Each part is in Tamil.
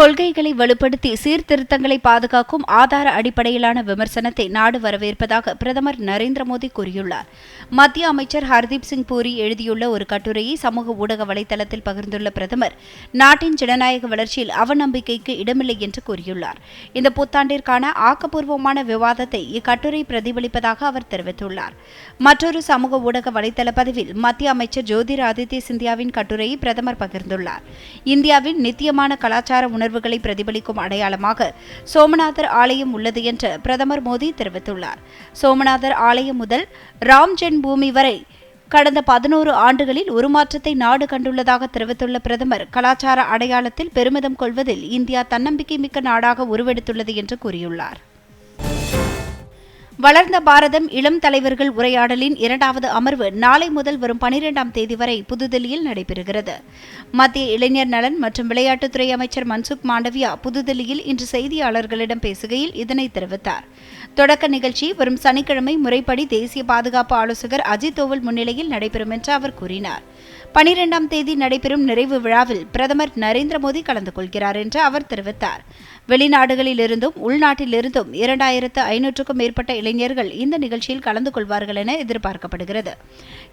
கொள்கைகளை வலுப்படுத்தி சீர்திருத்தங்களை பாதுகாக்கும் ஆதார அடிப்படையிலான விமர்சனத்தை நாடு வரவேற்பதாக பிரதமர் நரேந்திர மோடி கூறியுள்ளார். மத்திய அமைச்சர் ஹர்தீப் சிங் பூரி எழுதியுள்ள ஒரு கட்டுரையை சமூக ஊடக வலைதளத்தில் பகிர்ந்துள்ள பிரதமர் நாட்டின் ஜனநாயக வளர்ச்சியில் அவநம்பிக்கைக்கு இடமில்லை என்று கூறியுள்ளார். இந்த புத்தாண்டிற்கான ஆக்கப்பூர்வமான விவாதத்தை இக்கட்டுரை பிரதிபலிப்பதாக அவர் தெரிவித்துள்ளார். மற்றொரு சமூக ஊடக வலைதள பதிவில் மத்திய அமைச்சர் ஜோதிராதித்ய சிந்தியாவின் கட்டுரையை பிரதமர் பகிர்ந்துள்ளார். இந்தியாவின் நித்தியமான கலாச்சார உணர்வு உணர்வுகளை பிரதிபலிக்கும் அடையாளமாக சோமநாதர் ஆலயம் உள்ளது என்று பிரதமர் மோடி தெரிவித்துள்ளார். சோமநாதர் ஆலயம் முதல் ராம் ஜென் பூமி வரை கடந்த பதினோரு ஆண்டுகளில் உருமாற்றத்தை நாடு கண்டுள்ளதாக தெரிவித்துள்ள பிரதமர் கலாச்சார அடையாளத்தில் பெருமிதம் கொள்வதில் இந்தியா தன்னம்பிக்கை மிக்க நாடாக உருவெடுத்துள்ளது என்று கூறியுள்ளார். வளர்ந்த பாரதம் இளம் தலைவர்கள் உரையாடலின் இரண்டாவது அமர்வு நாளை முதல் வரும் பனிரெண்டாம் தேதி வரை புதுதில்லியில் நடைபெறுகிறது. மத்திய இளைஞர் நலன் மற்றும் விளையாட்டுத்துறை அமைச்சர் மன்சுக் மாண்டவியா புதுதில்லியில் இன்று செய்தியாளர்களிடம் பேசுகையில் இதனை தெரிவித்தார். தொடக்க நிகழ்ச்சி வரும் சனிக்கிழமை முறைப்படி தேசிய பாதுகாப்பு ஆலோசகர் அஜித் தோவல் முன்னிலையில் நடைபெறும் என்று அவர் கூறினார். பனிரெண்டாம் தேதி நடைபெறும் நிறைவு விழாவில் பிரதமர் நரேந்திர மோடி கலந்து கொள்கிறார் என்று அவர் தெரிவித்தார். வெளிநாடுகளிலிருந்தும் உள்நாட்டிலிருந்தும் இரண்டாயிரத்து ஐநூற்றுக்கும் மேற்பட்ட இளைஞர்கள் இந்த நிகழ்ச்சியில் கலந்து கொள்வார்கள் என எதிர்பார்க்கப்படுகிறது.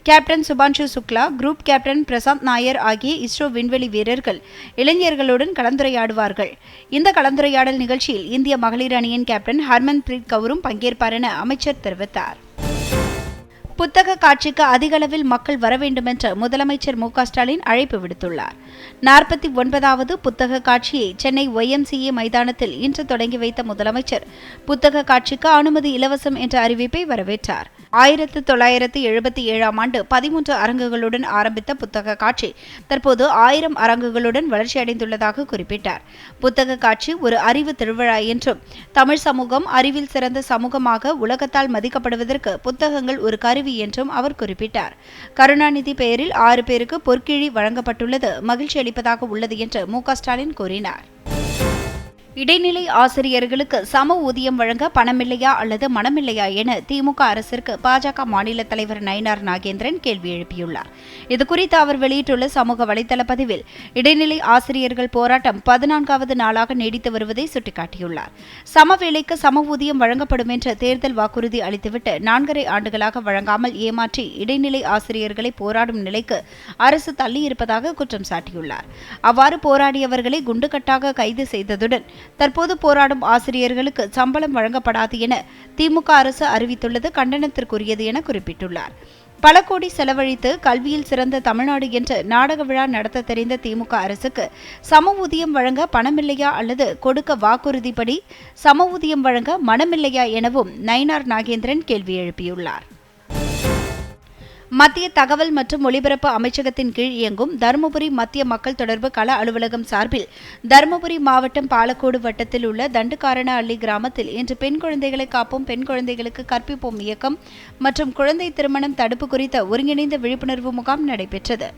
Captain Shubhanshu Shukla group captain Prashanth Nair ஆகிய இஸ்ரோ விண்வெளி வீரர்கள் இளைஞர்களுடன் கலந்துரையாடுவார்கள். இந்த கலந்துரையாடல் நிகழ்ச்சியில் இந்திய மகளிர் அணியின் கேப்டன் ஹர்மன் பிரீத் கவுரும் பங்கேற்பார் என அமைச்சர் தெரிவித்தார். புத்தக காட்சிக்கு அதிகளவில் மக்கள் வர வேண்டுமென்ற முதலமைச்சர் மு ஸ்டாலின் அழைப்பு விடுத்துள்ளார். நாற்பத்தி ஒன்பதாவது புத்தக காட்சியை சென்னை ஒய்எம்சிஏ மைதானத்தில் இன்று தொடங்கி வைத்த முதலமைச்சர் புத்தக காட்சிக்கு அனுமதி இலவசம் என்ற அறிவிப்பை வரவேற்றார். ஆயிரத்து தொள்ளாயிரத்து எழுபத்தி ஏழாம் ஆண்டு பதிமூன்று அரங்குகளுடன் ஆரம்பித்த புத்தக காட்சி. தற்போது ஆயிரம் அரங்குகளுடன் வளர்ச்சியடைந்துள்ளதாக குறிப்பிட்டார். புத்தக காட்சி ஒரு அறிவு திருவிழா என்றும் தமிழ் சமூகம் அறிவில் சிறந்த சமூகமாக உலகத்தால் மதிக்கப்படுவதற்கு புத்தகங்கள் ஒரு கருவி என்றும் அவர் குறிப்பிட்டார். கருணாநிதி பெயரில் ஆறு பேருக்கு பொற்கிழி வழங்கப்பட்டுள்ளது. மகிழ்ச்சி அளிப்பதாக உள்ளது என்று மு ஸ்டாலின் கூறினார். இடைநிலை ஆசிரியர்களுக்கு சம ஊதியம் வழங்க பணமில்லையா அல்லது மனமில்லையா என திமுக அரசிற்கு பாஜக மாநில தலைவர் நயினார் நாகேந்திரன் கேள்வி எழுப்பியுள்ளார். இதுகுறித்து அவர் வெளியிட்டுள்ள சமூக வலைதள பதிவில் இடைநிலை ஆசிரியர்கள் போராட்டம் பதினான்காவது நாளாக நீடித்து வருவதை சுட்டிக்காட்டியுள்ளார். சம வேலைக்கு சம ஊதியம் வழங்கப்படும் என்ற தேர்தல் வாக்குறுதி அளித்துவிட்டு நான்கரை ஆண்டுகளாக வழங்காமல் ஏமாற்றி இடைநிலை ஆசிரியர்களை போராடும் நிலைக்கு அரசு தள்ளியிருப்பதாக குற்றம் சாட்டியுள்ளார். அவ்வாறு போராடியவர்களை குண்டுகட்டாக கைது செய்ததுடன் தற்போது போராடும் ஆசிரியர்களுக்கு சம்பளம் வழங்கப்படாது என திமுக அரசு அறிவித்துள்ளது கண்டனத்திற்குரியது என குறிப்பிட்டுள்ளார். பல கோடி செலவழித்து கல்வியில் சிறந்த தமிழ்நாடு என்ற நாடக விழா நடத்த தெரிந்த திமுக அரசுக்கு சம ஊதியம் வழங்க பணமில்லையா அல்லது கொடுக்க வாக்குறுதிப்படி சம ஊதியம் வழங்க மனமில்லையா எனவும் நயினார் நாகேந்திரன் கேள்வி எழுப்பியுள்ளார். மத்திய தகவல் மற்றும் ஒலிபரப்பு அமைச்சகத்தின் கீழ் இயங்கும் தருமபுரி மத்திய மக்கள் தொடர்பு கள அலுவலகம் சார்பில் தருமபுரி மாவட்டம் பாலக்கோடு வட்டத்தில் உள்ள தண்டுக்காரண அள்ளி கிராமத்தில் இன்று பெண் குழந்தைகளை காப்போம் பெண் குழந்தைகளுக்கு கற்பிப்போம் இயக்கம் மற்றும் குழந்தை திருமணம் தடுப்பு குறித்த ஒருங்கிணைந்த விழிப்புணர்வு முகாம் நடைபெற்றது.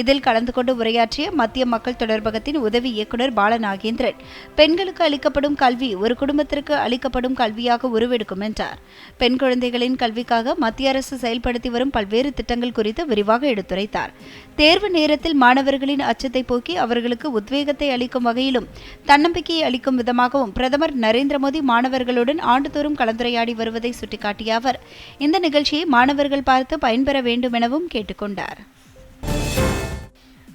இதில் கலந்து கொண்டு உரையாற்றிய மத்திய மக்கள் தொடர்பகத்தின் உதவி இயக்குநர் பாலநாகேந்திரன் பெண்களுக்கு அளிக்கப்படும் கல்வி ஒரு குடும்பத்திற்கு அளிக்கப்படும் கல்வியாக உருவெடுக்கும் என்றார். பெண் குழந்தைகளின் கல்விக்காக மத்திய அரசு செயல்படுத்தி வரும் பல்வேறு திட்டங்கள் குறித்து விரிவாக எடுத்துரைத்தார். தேர்வு நேரத்தில் மாணவர்களின் அச்சத்தை போக்கி அவர்களுக்கு உத்வேகத்தை அளிக்கும் வகையிலும் தன்னம்பிக்கையை அளிக்கும் விதமாகவும் பிரதமர் நரேந்திர மோடி மாணவர்களுடன் ஆண்டுதோறும் கலந்துரையாடி வருவதை சுட்டிக்காட்டிய அவர் இந்த நிகழ்ச்சியை மாணவர்கள் பார்த்து பயன்பெற வேண்டும் எனவும் கேட்டுக்கொண்டார்.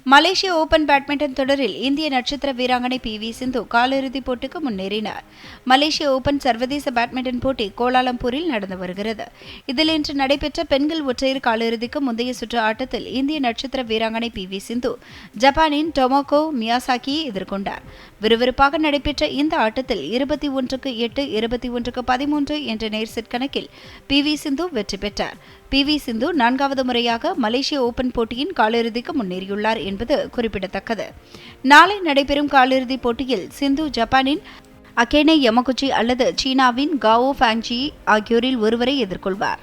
மலேசிய ஓபன் பேட்மிண்டன் தொடரில் இந்திய நட்சத்திர வீராங்கனை பி வி சிந்து காலிறுதிப் போட்டிக்கு முன்னேறினார். மலேசிய ஓபன் சர்வதேச பேட்மிண்டன் போட்டி கோலாலம்பூரில் நடந்து வருகிறது. இதில் இன்று நடைபெற்ற பெண்கள் ஒற்றையர் காலிறுதிக்கு முந்தைய சுற்று ஆட்டத்தில் இந்திய நட்சத்திர வீராங்கனை பி வி சிந்து ஜப்பானின் டொமோகோ மியாசாக்கியை எதிர்கொண்டார். விறுவிறுப்பாக நடைபெற்ற இந்த ஆட்டத்தில் இருபத்தி ஒன்றுக்கு எட்டு இருபத்தி ஒன்றுக்கு பதிமூன்று என்ற நேர் செட் கணக்கில் பி வி சிந்து வெற்றி பெற்றார். பி வி சிந்து நான்காவது முறையாக மலேசிய ஓபன் போட்டியின் காலிறுதிக்கு முன்னேறியுள்ளார் என்பது குறிப்பிடத்தக்கது. நாளை நடைபெறும் காலிறுதிப் போட்டியில் சிந்து ஜப்பானின் அகேனே யமகுச்சி அல்லது சீனாவின் காவோ ஃபேங்ஜி ஆகியோரில் ஒருவரை எதிர்கொள்வார்.